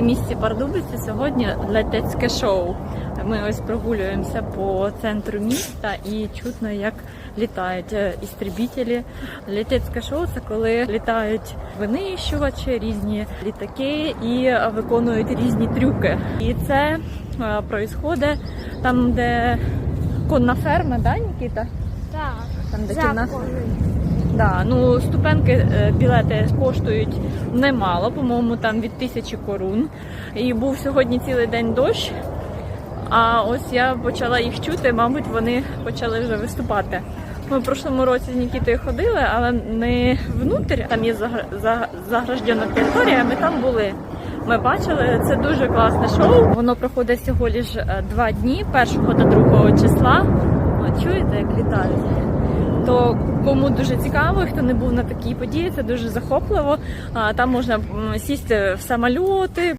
в місті Пардубиці сьогодні летецьке шоу. Ми ось прогулюємося по центру міста і чутно, як літають е, істребітелі. Летецьке шоу це коли літають винищувачі, різні літаки і виконують різні трюки. І це е, там, де конна ферма, да, Нікіта? Так. Там, де кінна Да, ну ступенки е, білети коштують немало, по-моєму, там від тисячі корун. І був сьогодні цілий день дощ. А ось я почала їх чути, мабуть, вони почали вже виступати. Ми в прошлому році з Нікітою ходили, але не внутрі. Там є загра- заграждена територія, ми там були. Ми бачили, це дуже класне шоу. Воно проходить всього лиш е, два дні, 1 та 2 числа. Чуєте, як літають? То кому дуже цікаво, хто не був на такій події, це дуже захопливо. Там можна сісти в самольоти,